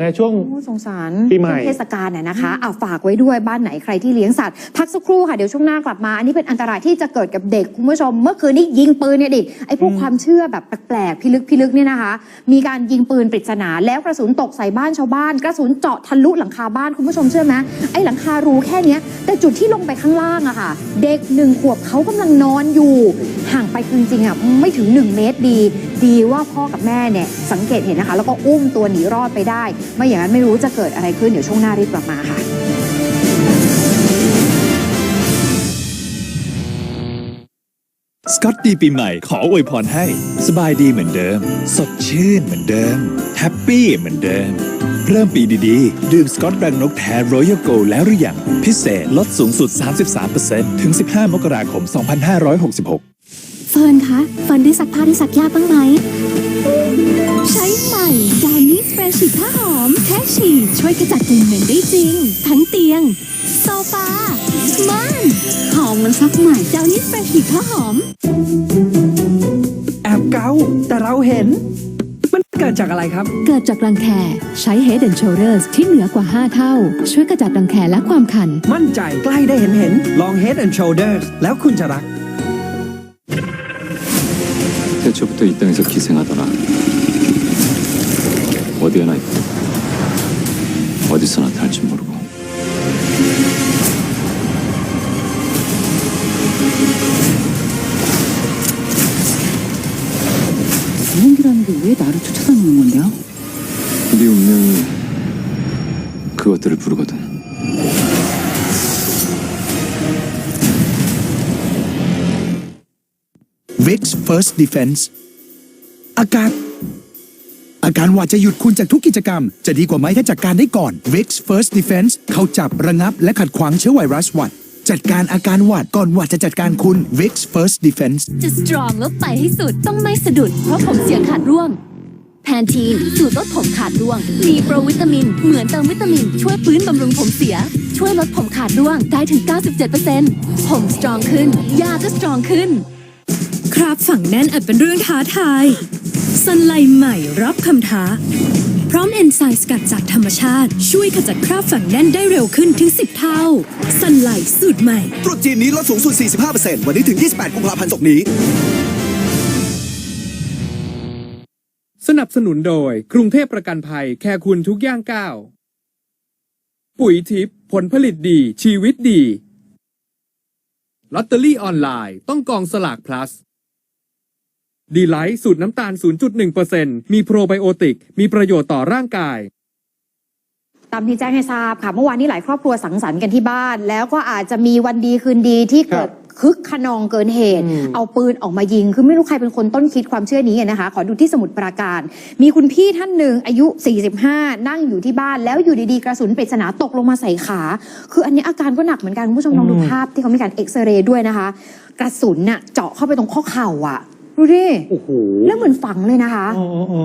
ไงช่วง โอ้สงสารปีใหม่ ช่วงเทศกาลน่ะนะคะเอาฝากไว้ด้วยบ้านไหนใครที่เลี้ยงสัตว์ พักสักครู่ค่ะ เดี๋ยวช่วงหน้ากลับมา อันนี้เป็นอันตรายที่จะเกิดกับเด็กคุณผู้ชม เมื่อคืนนี้ยิงปืนเนี่ยดิไอ้พวกความเชื่อแบบแปลกๆพิลึกพิลึกเนี่ยนะคะ มีการยิงปืนปริศนา แล้วกระสุนตกใส่บ้านชาวบ้าน กระสุนเจาะทะลุหลังคาบ้านคุณผู้ชมเชื่อไหมไอ้หลังคารูแค่เนี้ย แต่จุดที่ลงไปข้างล่างอะค่ะ เด็กหนึ่งขวบเขากำลังนอนอยู่ ห่างไปคือจริงๆอะไม่ถึง1เมตรดี ดีว่าพ่อกับแม่เนี่ยสังเกตเห็นนะคะ แล้วก็อุ้มตัวหนีรอดไปได้ ไม่อย่างนั้นไม่รู้จะเกิดอะไรขึ้นเดี๋ยวช่วงหน้ารีบกลับมาค่ะสกอตดีปีใหม่ขออวยพรให้ สบายดีเหมือนเดิม สดชื่นเหมือนเดิม แฮปปี้เหมือนเดิม เริ่มปีดีๆ ดื่มสกอตแบงนกแท้รอยัลโกแล้วหรือยัง พิเศษลดสูงสุด 33%ถึง 15 มกราคม 2566 เฟิร์นคะ เฟิร์นได้ซักผ้าได้ซักยากบ้างไหม ใช้ใหม่ดานิสเฟรชิผ้าหอม แค่ฉีดช่วยกระจัดกลิ่นเหม็นได้จริง ทั้งเตียง โซฟาม่านหอมเหมันซักใหม่ดานิสเฟรชิผ้าหอม แอบเกาแต่เราเห็น มันเกิดจากอะไรครับ เกิดจากรังแค ใช้ Head and Shoulders ที่เหนือกว่า 5 เท่า ช่วยกระจัดรังแคและความคัน มั่นใจใกล้ได้เห็นเห็นลอง Head and Shoulders แล้วคุณจะรัก 태초부터 이 땅에서 기생하더라. 어디에나 있고 어디서 나타날지 모르고. 비행기라는 게 왜 나를 쫓아다니는 건데요? 네 운명이 그것들을 부르거든. Vix First Defense อาการอาการหวัดจะหยุดคุณจากทุกกิจกรรม จะดีกว่าไหมถ้าจัดการได้ก่อน Vix First Defense เขาจับระงับและขัดขวางเชื้อไวรัสหวัด จัดการอาการหวัดก่อนหวัดจะจัดการคุณ Vix First Defense จะสตรองแล้วไปให้สุดต้องไม่สะดุด เพราะผมเสียขาดร่วงแพนทีนสูตรลดผมขาดร่วง มีโปรวิตามิน เหมือนเติมวิตามิน ช่วยฟื้นบำรุงผมเสีย ช่วยลดผมขาดร่วงได้ถึง 97%ผมสตรองขึ้น ยาก็สตรองขึ้น ครับฝังแน่นอาจเป็นเรื่องท้าทายสันไลใหม่รับคำท้า พร้อมเอนไซม์สกัดจากธรรมชาติ ช่วยขจัดคราบฝังแน่นได้เร็วขึ้นถึง 10 เท่าสันไลสูตรใหม่ตรุษจีนนี้ลดสูงสุด 45%วันนี้ถึง 28 กุมภาพันธ์ศกนี้ สนับสนุนโดยกรุงเทพประกันภัยแค่คุณทุกย่างก้าวปุ๋ยทิพย์ผลผลิตดีชีวิตดีลอตเตอรี่ออนไลน์ต้องกองสลาก plus ดีไลท์สูตรน้ำตาล 0.1%มีโปรไบโอติก มีประโยชน์ต่อร่างกาย ตามที่แจ้งให้ทราบค่ะ เมื่อวานนี้หลายครอบครัวสังสรรค์กันที่บ้าน แล้วก็อาจจะมีวันดีคืนดีที่เกิดคึกขนองเกินเหตุอืมเอาปืนออกมายิง คือไม่รู้ใครเป็นคนต้นคิดความเชื่อนี้นะคะ ขอดูที่สมุทรปราการ มีคุณพี่ท่านหนึ่งอายุ 45 นั่งอยู่ที่บ้าน แล้วอยู่ดีๆ กระสุนปริศนาตกลงมาใส่ขา คืออันนี้อาการก็หนักเหมือนกันคุณผู้ชมลองดูภาพที่เขามีการเอ็กซเรย์ด้วยนะคะ กระสุนน่ะเจาะเข้าไปตรงข้อเข่าอะ ดูดิ โอ้โห แล้วเหมือนฝังเลยนะคะ อ๋ออ๋ออ๋อ